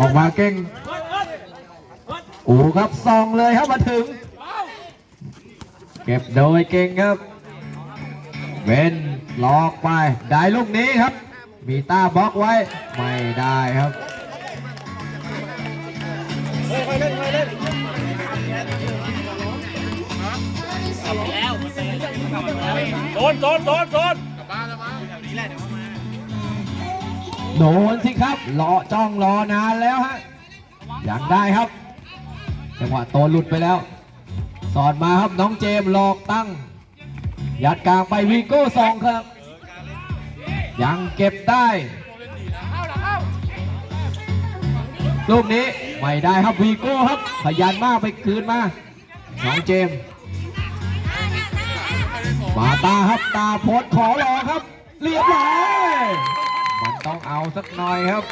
ออกมาเก่งอูครับซองเลยครับมาถึง เก็บโดยเก่งครับเว้นหลอกไปได้ลูกนี้ครับ มีต้าบล็อกไว้ ไม่ได้ครับโซนโซนโซนโซน โดนสิครับรอจ้องรอนานแล้วฮะยังได้ครับ จังหวะโตหลุดไปแล้ว สอดมาครับน้องเจมหลอกตั้ง ยัดกลางไปวีโก้สองครับ ยังเก็บได้ลูกนี้ไม่ได้ครับวีโก้ครับ พยันมากไปคืนมาน้องเจม มาตาครับตาโพสขอรอครับ เรียบร้อย ต้องเอาสักหน่อยครับ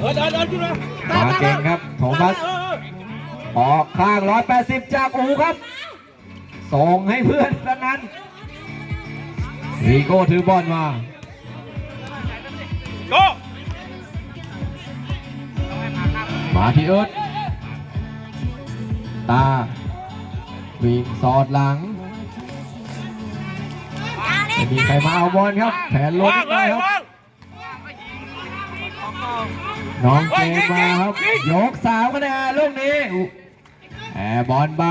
เออเดินเดินขึ้นมามาเก่งครับโทมัสเออออกข้าง 180 จากอูครับ ส่งให้เพื่อนซะงั้นวีโก้ถือบอลมาโก้มาที่เอิร์ธ ตาวิ่งสอดหลังไม่มีใครมาเอาบอลครับ แผนลงวางเลได้ยครับวางน้องเจมมาครับ ยกสามคะแนนลูกนี้แอร์บอลไป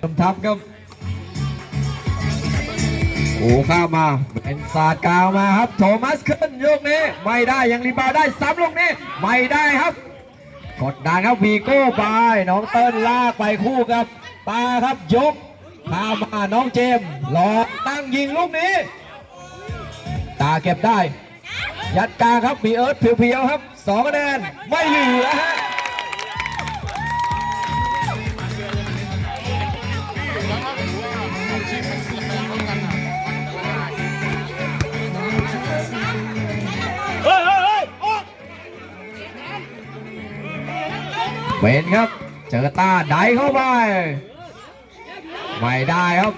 ทำทับครับโอ้ข้ามมาเป็นศาสตร์กาวมาครับ โทมัสขึ้นลูกนี้ ไม่ได้ยังรีบาวด์ได้ซ้ำลูกนี้ ไม่ได้ครับ กดดันครับวีโก้ไปน้องเติ้ลลากไปคู่กับตาครับยกข้ามาน้องเจมหลอกตั้งยิงลูกนี้ ตาเก็บได้ ยัดกลางครับมีเอิร์ธเพียวๆครับสองคะแนนไม่เหลือฮะ เป็นครับ เจอตาไดเข้าไป ไม่ได้ครับ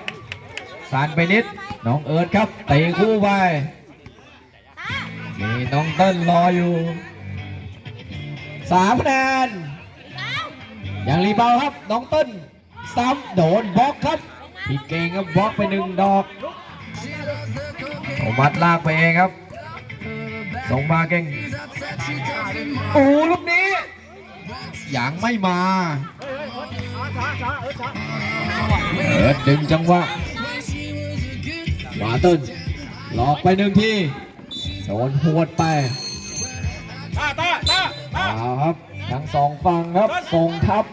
สันไปนิด น้องเอิร์ธครับเตะคู่ไป มีน้องเติ้ลรออยู่สามคะแนนยังรีบาครับ น้องเติ้ลซ้ำโดนบล็อกครับพี่เก่งครับบล็อกไปหนึ่งดอกโอมัดลากไปเองครับส่งมาเก่งโอ้ลูกนี้ ยังไม่มาเอิร์ดดึงจังหวะมาต้นหลอกไปหนึ่งทีโดนหวดไปตาตาตาตาเอาครับ ทั้งสองฝั่งครับส่งทับ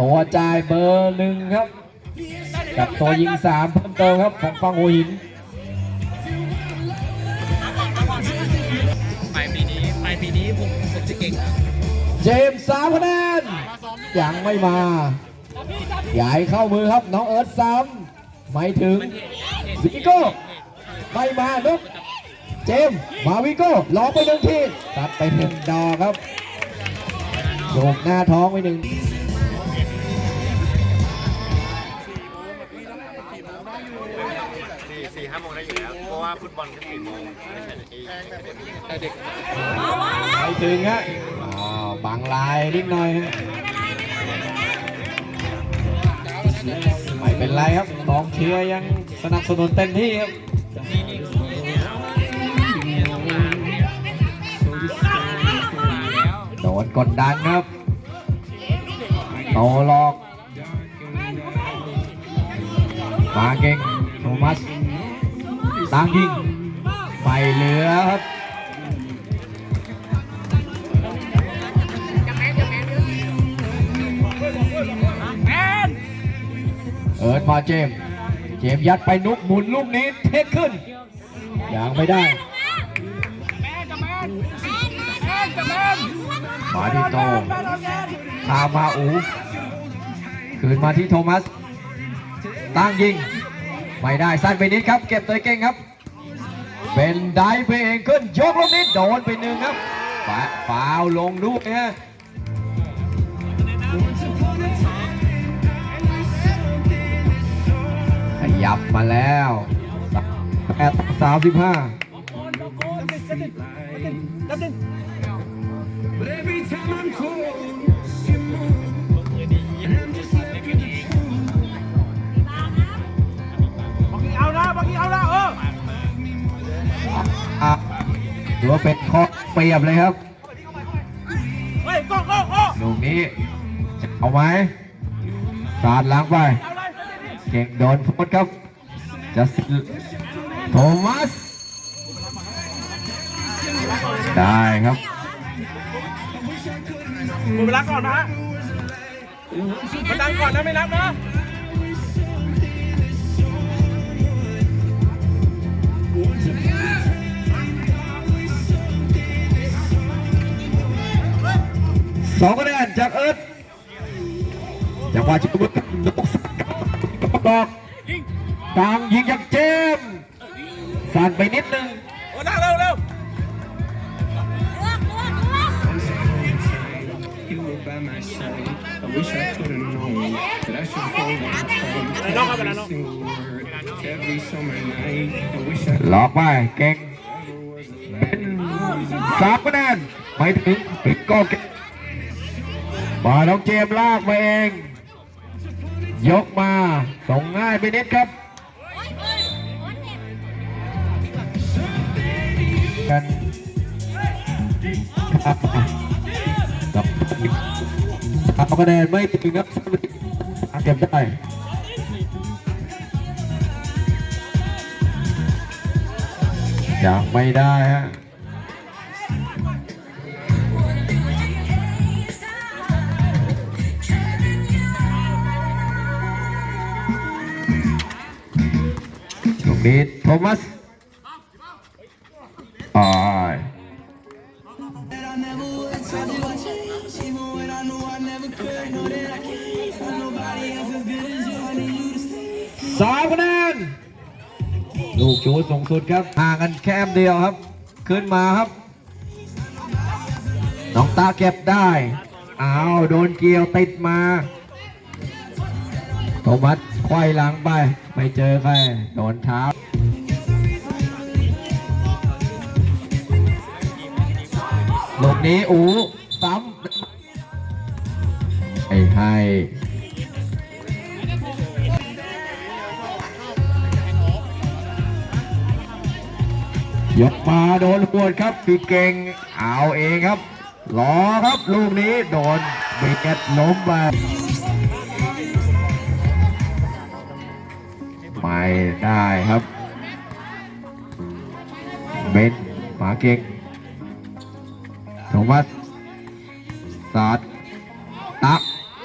ตัวจ่ายเบอร์หนึ่งครับ กับตัวยิงสามเพิ่มเติมครับของฝั่งหัวหิน เจมส์สามคะแนนยังไม่มาใหญ่เข้ามือครับน้องเอิร์ธซ้ำไม่ถึงวิโก้ไม่มานุกเจมส์มาวิโก้ลองไปหนึ่งทีตัดไปหนึ่งดอกครับโยกหน้าท้องไปหนึ่งสี่สี่ห้าโมงได้อยู่แล้วเพราะว่าฟุตบอลก็สี่โมงไม่ใช่ที่แต่เด็กไม่ถึงฮะอ้าวบัง ลายนิดหน่อยไม่เป็นไรครับกองเชียร์ยังสนับสนุนเต็มที่ครับโดนกดดันครับโตหลอกมาเก่งโทมัสตั้งยิงไม่เหลือครับ เอิร์ดมาเจม เจมยัดไปนุกหมุนลูกนี้เทคขึ้น อยังไม่ได้ มาที่โตตามมาอูคืนมาที่โทมัส ตั้งยิง ไม่ได้สั้นไปนิดครับ เก็บตัวเก่งครับ เป็นไดฟ์ไปเองขึ้น ยกลูกนี้โดนไปหนึ่งครับฝาฟาวลงลูกนะ ยับมาแล้วแปดสามสิบห้าเอานะบางทีเอานะเอออะถือว่าเป็นข้อเปรียบเลยครับเฮ้ยก้องก้องก้องลูกนี้จะเอาไหมสาดหล้างไป เอาเลยเก่งโดนโพสครับจัสตินโทมัส ได้ครับหมดเวลาก่อนนะฮะมันดังก่อนนะไม่นับนะสองคะแนนจากเอิร์ธจังหวะชุดบุกนกสั กดอกกลางยิงจากเจมส์สั่นไปนิดนึงโอ้ดังเร็วเร็ว You were by my side. I wish I could have known that I should hold on tight. Ano ka ba, ano? Every single word, every summer night. I wish I ล็อกไปเก่งเป็นสามคะแนนไม่ถึงปิดก็เก่งมาน้องเจมส์ลากมาเอง ยกมาส่งง่ายไปนิดครับ กันครับเอาคะแนนไม่ถึงครับเก็บได้ยังไม่ได้ฮะ ตรงนี้โทมัสอายสามคะแนนลูกชูสูงสุดครับห่างกันแค่เดียวครับ ขึ้นมาครับ น้องตาเก็บได้อ้าวโดนเกี่ยวติดมาโทมัสควายหลังไป ไม่เจอใคร โดนเท้า นี้อูซ้ำไอ้ให้ยกมาโดนปวดครับปีเก่งเอาเองครับรอครับลูกนี้โดนเบียดล้มไปไม่ได้ครับเบนหมาเก่ง วัดสัตตัก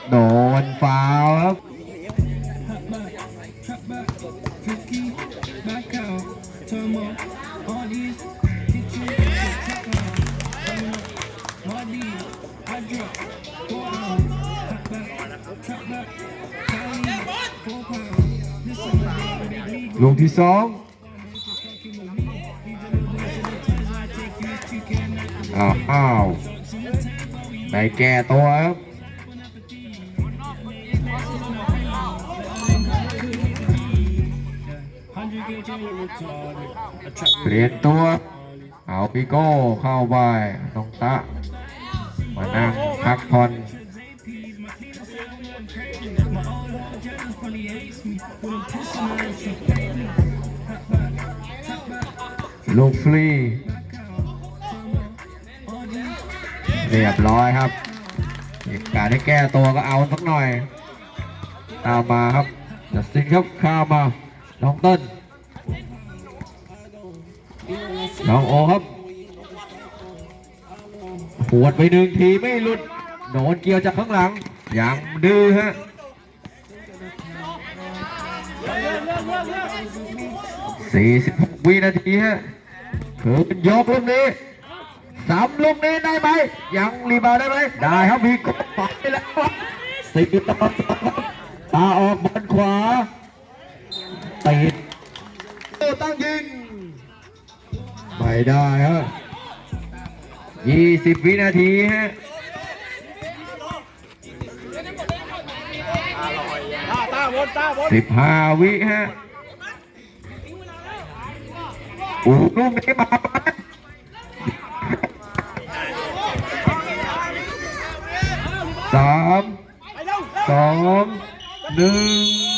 โดนฟาวครัลูกที่สอง อ้าวอ้าวได้แก้ตัวครับเปลี่ยนตัว เอาปิโก้เข้าไปน้องตะมานั่งพักผ่อนลูกฟรี เรียบร้อยครับมีโอกาสได้แก้ตัวก็เอาสักหน่อย ตามมาครับจัสตินครับข้ามาน้องเต้นน้องโอครับปวดไปหนึ่งทีไม่หลุดโดนเกี่ยวจากข้างหลังอยังดื้อฮะ46วินาทีฮะคืนยกลูกนี้ สามลูกนี้ได้ไหมยังรีบาวได้ไหมได้ครับมีกดปักไปแล้วครับสี่ต่อสองตาออกบอลขวาติดตั้งยิงไม่ได้ฮะ20วินาทีฮะตาตาวนตาวิฮะโอ้ลูกนี้มาามสองหนึ่ง